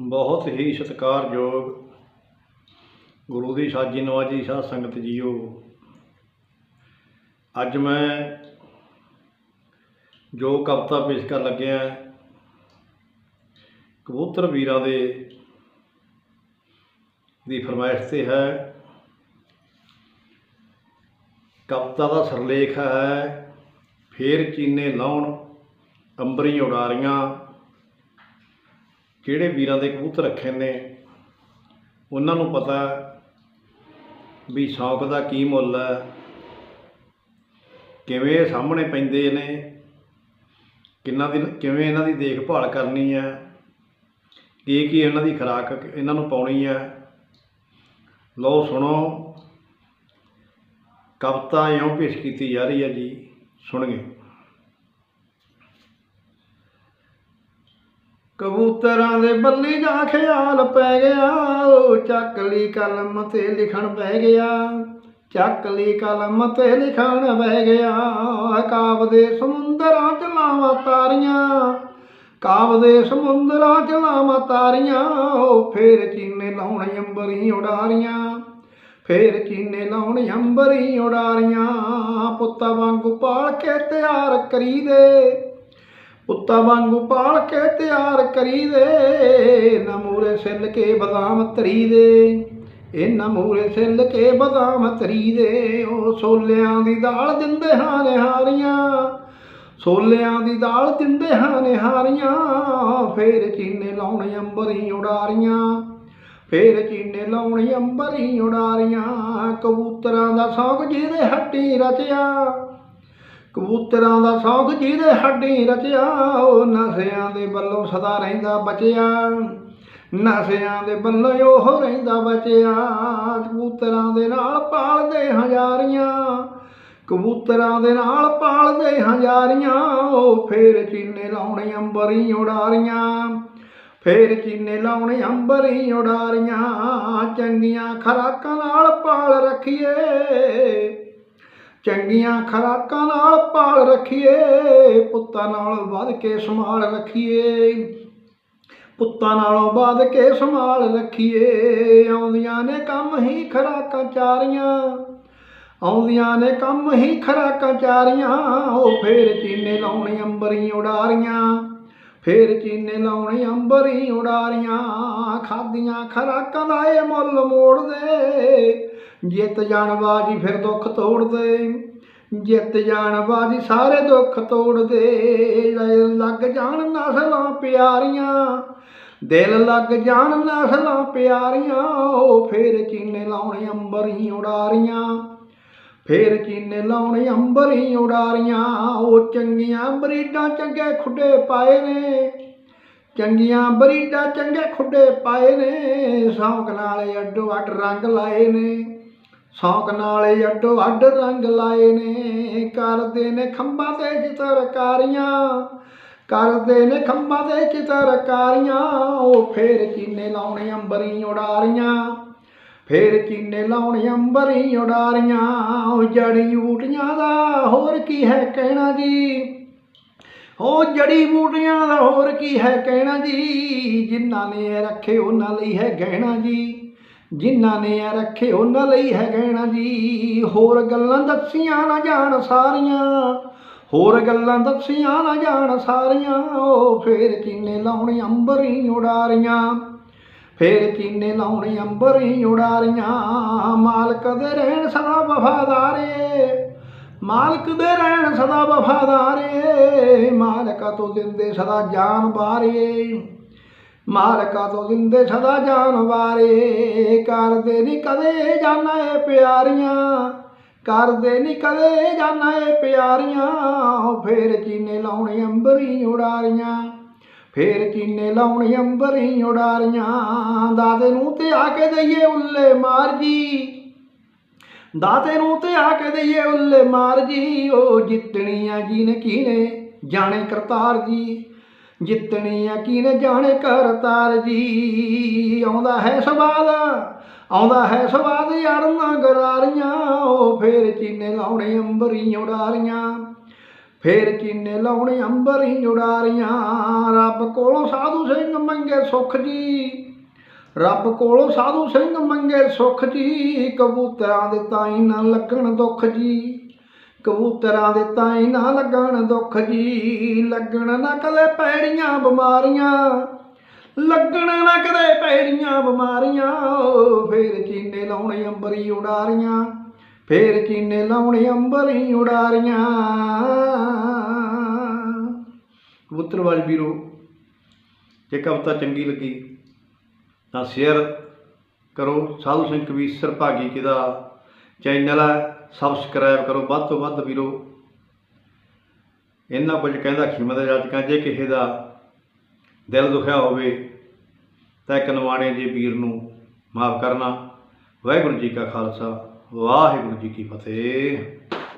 ਬਹੁਤ ਹੀ ਸਤਿਕਾਰਯੋਗ ਗੁਰੂ ਦੀ ਸਾਜੀ ਨਵਾਜੀ ਸਾਧ ਸੰਗਤ ਜੀਓ। ਅੱਜ ਮੈਂ ਜੋ ਕਵਿਤਾ ਪੇਸ਼ ਕਰਨ ਲੱਗਿਆ ਕਬੂਤਰ ਵੀਰਾਂ ਦੇ ਦੀ ਫਰਮਾਇਸ਼ ਤੇ ਹੈ। ਕਵਿਤਾ ਦਾ ਸਰਲੇਖ ਹੈ, ਫੇਰ ਚੀਨੇ ਲਾਉਣ ਅੰਬਰੀ ਉਡਾਰੀਆਂ ਕਿਹੜੇ ਵੀਰਾਂ ਦੇ ਕਬੂਤਰ ਰੱਖੇ ਨੇ? ਉਹਨਾਂ ਨੂੰ ਪਤਾ ਵੀ ਸ਼ੌਕ ਦਾ ਕੀ ਮੁੱਲ ਹੈ। ਕਿਵੇਂ ਸਾਹਮਣੇ ਪੈਂਦੇ ਨੇ? ਕਿੰਨਾ ਦੀ ਕਿਵੇਂ ਇਹਨਾਂ ਦੀ ਦੇਖਭਾਲ ਕਰਨੀ ਹੈ? ਕੀ ਕੀ ਇਹਨਾਂ ਦੀ ਖੁਰਾਕ ਇਹਨਾਂ ਨੂੰ ਪਾਉਣੀ ਹੈ? ਲਓ ਸੁਣੋ। ਕਵਿਤਾ ਇਉਂ ਪੇਸ਼ ਕੀਤੀ ਜਾ ਰਹੀ ਹੈ ਜੀ। ਸੁਣਗੇ। ਕਬੂਤਰਾਂ ਦੇ ਬੱਲੀ ਦਾ ਖਿਆਲ ਪੈ ਗਿਆ। ਓ ਚੱਕ ਲਈ ਕਲਮ ਤੇ ਲਿਖਣ ਬਹਿ ਗਿਆ। ਚੱਕ ਲਈ ਕਲਮ ਤੇ ਲਿਖਣ ਬਹਿ ਗਿਆ। ਕਾਬ ਦੇ ਸਮੁੰਦਰਾਂ ਚ ਲਾਵਾਂ ਤਾਰੀਆਂ। ਕਾਬ ਦੇ ਸਮੁੰਦਰਾਂ ਚ ਲਾਵਾਂ ਤਾਰੀਆਂ। ਓ ਫੇਰ ਚੀਨੇ ਲਾਉਣ ਅੰਬਰੀ ਉਡਾਰੀਆਂ। ਫੇਰ ਚੀਨੇ ਲਾਉਣ ਅੰਬਰੀ ਉਡਾਰੀਆਂ। ਪੁੱਤਾਂ ਵਾਂਗੂ ਪਾਲ ਕੇ ਤਿਆਰ ਕਰੀਦੇ। ਪੁੱਤਾਂ ਵਾਂਗੂ ਪਾਲ ਕੇ ਤਿਆਰ ਕਰੀਦੇ, ਨਾ ਮੂਰੇ ਸਿੱਲ ਕੇ ਬਦਾਮ ਤਰੀ ਦੇ ਇਹਨਾਂ ਮੂਰੇ ਸਿੱਲ ਕੇ ਬਦਾਮ ਤਰੀ ਦੇ ਉਹ ਸੋਲਿਆਂ ਦੀ ਦਾਲ ਦਿੰਦੇ ਹਾਂ ਨਿਹਾਰੀਆਂ। ਸੋਲਿਆਂ ਦੀ ਦਾਲ ਦਿੰਦੇ ਹਾਂ ਨਿਹਾਰੀਆਂ, ਫੇਰ ਚੀਨੇ ਲਾਉਣ ਅੰਬਰੀ ਉਡਾਰੀਆਂ। ਫੇਰ ਚੀਨੇ ਲਾਉਣ ਅੰਬਰੀ ਉਡਾਰੀਆਂ, ਕਬੂਤਰਾਂ ਦਾ ਸ਼ੌਕ ਜਿਹਦੇ ਹੱਟੀ ਰਚਿਆ। ਕਬੂਤਰਾਂ ਦਾ ਸ਼ੌਕ ਜਿਹਦੇ ਹੱਡੀ ਰਚਿਆ, ਉਹ ਨਸਿਆਂ ਦੇ ਵੱਲੋਂ ਸਦਾ ਰਹਿੰਦਾ ਬਚਿਆ। ਨਸਿਆਂ ਦੇ ਵੱਲੋਂ ਉਹ ਰਹਿੰਦਾ ਬਚਿਆ। ਕਬੂਤਰਾਂ ਦੇ ਨਾਲ ਪਾਲਦੇ ਹਜ਼ਾਰੀਆਂ, ਕਬੂਤਰਾਂ ਦੇ ਨਾਲ ਪਾਲਦੇ ਹਜ਼ਾਰੀਆਂ, ਉਹ ਫੇਰ ਚੀਨੇ ਲਾਉਣੇ ਅੰਬਰੀ ਉਡਾਰੀਆਂ, ਫੇਰ ਚੀਨੇ ਲਾਉਣੇ ਅੰਬਰੀ ਉਡਾਰੀਆਂ। ਚੰਗੀਆਂ ਖਰਾਕਾਂ ਨਾਲ ਪਾਲ ਰੱਖੀਏ। ਚੰਗੀਆਂ ਖਰਾਕਾਂ ਨਾਲ ਪਾਲ ਰੱਖੀਏ, ਪੁੱਤਾਂ ਨਾਲ ਵੱਧ ਕੇ ਸੰਭਾਲ ਰੱਖੀਏ। ਪੁੱਤਾਂ ਨਾਲੋਂ ਵੱਧ ਕੇ ਸੰਭਾਲ ਰੱਖੀਏ। ਆਉਂਦੀਆਂ ਨੇ ਕੰਮ ਹੀ ਖਰਾਕਾਂ ਚਾਰੀਆਂ, ਆਉਂਦੀਆਂ ਨੇ ਕੰਮ ਹੀ ਖਰਾਕਾਂ ਚਾਰੀਆਂ, ਉਹ ਫੇਰ ਚੀਨੇ ਲਾਉਣੇ ਅੰਬਰੀ ਉਡਾਰੀਆਂ, ਫੇਰ ਚੀਨੇ ਲਾਉਣੇ ਅੰਬਰੀ ਉਡਾਰੀਆਂ ਖਾਦੀਆਂ ਖਰਾਕਾਂ ਦਾ ਇਹ ਮੁੱਲ ਮੋੜਦੇ। ਜਿੱਤ ਜਾਣ ਬਾਜੀ ਫਿਰ ਦੁੱਖ ਤੋੜਦੇ। ਜਿੱਤ ਜਾਣ ਬਾਜੀ ਸਾਰੇ ਦੁੱਖ ਤੋੜਦੇ। ਲੱਗ ਜਾਣ ਨਸਲਾਂ ਪਿਆਰੀਆਂ। ਦਿਲ ਲੱਗ ਜਾਣ ਨਸਲਾਂ ਪਿਆਰੀਆਂ, ਉਹ ਫੇਰ ਚੀਨੇ ਲਾਉਣੇ ਅੰਬਰ ਹੀ ਉਡਾਰੀਆਂ। ਫੇਰ ਚੀਨੇ ਲਾਉਣੇ ਅੰਬਰ ਹੀ ਉਡਾਰੀਆਂ। ਉਹ ਚੰਗੀਆਂ ਬਰੀਡਾਂ ਚੰਗੇ ਖੁੱਡੇ ਪਾਏ ਨੇ। ਚੰਗੀਆਂ ਬਰੀਡਾਂ ਚੰਗੇ ਖੁੱਡੇ ਪਾਏ ਨੇ। ਸ਼ੌਂਕ ਨਾਲੇ ਅੱਡੋ ਅੱਡ ਰੰਗ ਲਾਏ ਨੇ। ਸ਼ੌਂਕ ਨਾਲੇ ਅੱਡੋ ਅੱਡ ਰੰਗ ਲਾਏ ਨੇ। ਕਰਦੇ ਨੇ ਖੰਭਾਂ ਤੇ ਚਿਤਰਕਾਰੀਆਂ, ਕਰਦੇ ਨੇ ਖੰਭਾਂ ਤੇ ਚਿਤਰਕਾਰੀਆਂ। ਉਹ ਫੇਰ ਚੀਨੇ ਲਾਉਣੇ ਅੰਬਰੀ ਉਡਾਰੀਆਂ, ਫੇਰ ਚੀਨੇ ਲਾਉਣੇ ਅੰਬਰੀ ਉਡਾਰੀਆਂ। ਉਹ ਜੜੀ ਬੂਟੀਆਂ ਦਾ ਹੋਰ ਕੀ ਹੈ ਕਹਿਣਾ ਜੀ? ਉਹ ਜੜੀ ਬੂਟੀਆਂ ਦਾ ਹੋਰ ਕੀ ਹੈ ਕਹਿਣਾ ਜੀ? ਜਿਨ੍ਹਾਂ ਨੇ ਰੱਖੇ ਉਹਨਾਂ ਲਈ ਹੈ ਗਹਿਣਾ ਜੀ। ਜਿਨ੍ਹਾਂ ਨੇ ਇਹ ਰੱਖੇ ਉਹਨਾਂ ਲਈ ਹੈ ਗਹਿਣਾ ਜੀ। ਹੋਰ ਗੱਲਾਂ ਦੱਸੀਆਂ ਨਾ ਜਾਣ ਸਾਰੀਆਂ। ਹੋਰ ਗੱਲਾਂ ਦੱਸੀਆਂ ਨਾ ਜਾਣ ਸਾਰੀਆਂ। ਉਹ ਫੇਰ ਕਿੰਨੇ ਲਾਉਣੇ ਅੰਬਰ ਹੀ ਉਡਾਰੀਆਂ। ਫੇਰ ਕਿੰਨੇ ਲਾਉਣੇ ਅੰਬਰ ਹੀ ਉਡਾਰੀਆਂ। ਮਾਲਕ ਦੇ ਰਹਿਣ ਸਦਾ ਵਫਾਦਾਰੇ। ਮਾਲਕ ਦੇ ਰਹਿਣ ਸਦਾ ਵਫਾਦਾਰੇ। ਮਾਲਕਾ ਤੋਂ ਦਿੰਦੇ ਸਦਾ ਜਾਨ ਬਾਰੇ। ਮਾਲਕਾ ਤੋਂ ਦਿੰਦੇ ਸਦਾ ਜਾਨ ਵਾਰੇ, ਕਰਦੇ ਨਹੀਂ ਕਦੇ ਜਾਣਾ ਏ ਪਿਆਰੀਆਂ, ਕਰਦੇ ਨਹੀਂ ਕਦੇ ਜਾਣਾ ਏ ਪਿਆਰੀਆਂ ਫੇਰ ਚੀਨੇ ਲਾਉਣੇ ਅੰਬਰੀ ਉਡਾਰੀਆਂ, ਫੇਰ ਚੀਨੇ ਲਾਉਣੇ ਅੰਬਰੀ ਉਡਾਰੀਆਂ ਦਾਦੇ ਨੂੰ ਤੇ ਆ ਕੇ ਦਈਏ ਉੱਲੇ ਮਾਰ ਜੀ, ਦਾਤੇ ਨੂੰ ਤੇ ਆ ਕੇ ਦਈਏ ਉੱਲੇ ਮਾਰ ਜੀ, ਉਹ ਜਿੱਤਣੀਆਂ ਜੀ ਨੇ ਕੀਨੇ, ਜਾਣੇ ਕਰਤਾਰ ਜੀ। ਜਿੱਤਣੀਆਂ ਕੀਨੇ ਜਾਣੇ ਕਰਤਾਰ ਜੀ ਆਉਂਦਾ ਹੈ ਸਵਾਦ ਆਉਂਦਾ ਹੈ ਸਵਾਦ ਅੜਨਾ ਗਰਾਰੀਆਂ, ਉਹ ਫੇਰ ਚੀਨੇ ਲਾਉਣੇ ਅੰਬਰੀ ਉਡਾਰੀਆਂ। ਫੇਰ ਚੀਨੇ ਲਾਉਣੇ ਅੰਬਰੀ ਉਡਾਰੀਆਂ। ਰੱਬ ਕੋਲੋਂ ਸਾਧੂ ਸਿੰਘ ਮੰਗੇ ਸੁਖ ਜੀ। ਰੱਬ ਕੋਲੋਂ ਸਾਧੂ ਸਿੰਘ ਮੰਗੇ ਸੁਖ ਜੀ। ਕਬੂਤਰਾਂ ਦੇ ਤਾਈ ਨਾ ਲੱਗਣ ਦੁੱਖ ਜੀ। ਕਬੂਤਰਾਂ ਦੇ ਤਾਈ ਨਾ ਲੱਗਣ ਦੁੱਖ ਜੀ ਲੱਗਣ ਨਾ ਕਦੇ ਪੈੜੀਆਂ ਬਿਮਾਰੀਆਂ ਲੱਗਣ ਨਾ ਕਦੇ ਪੈੜੀਆਂ ਬਿਮਾਰੀਆਂ ਓ, ਫੇਰ ਚੀਨੇ ਲਾਉਣੇ ਅੰਬਰੀ ਉਡਾਰੀਆਂ ਫੇਰ ਚੀਨੇ ਲਾਉਣੇ ਅੰਬਰੀ ਉਡਾਰੀਆਂ। ਕਬੂਤਰਵਾਜ ਵੀਰੋ ਜੇ ਕਵਿਤਾ ਚੰਗੀ ਲੱਗੀ ਤਾਂ ਸ਼ੇਅਰ ਕਰੋ। ਸਾਧੂ ਸਿੰਘ ਕਬੀਰ ਸਰਭਾਗੀ ਜੀ ਦਾ ਚੈਨਲ ਹੈ। ਸਬਸਕ੍ਰਾਈਬ ਕਰੋ, ਵੱਧ ਤੋਂ ਵੱਧ ਵੀਰੋ। ਇੰਨਾ ਕੁਝ ਕਹਿੰਦਾ ਖਿਮਤ ਜਾਜਕਾਂ ਜੇ ਕਿਸੇ ਦਾ ਦਿਲ ਦੁਖਿਆ ਹੋਵੇ, ਤਾਂ ਇੱਕ ਨਵਾਣੇ ਜੀ ਵੀਰ ਨੂੰ ਮਾਫ ਕਰਨਾ। ਵਾਹਿਗੁਰੂ ਜੀ ਕਾ ਖਾਲਸਾ, ਵਾਹਿਗੁਰੂ ਜੀ ਕੀ ਫਤਿਹ।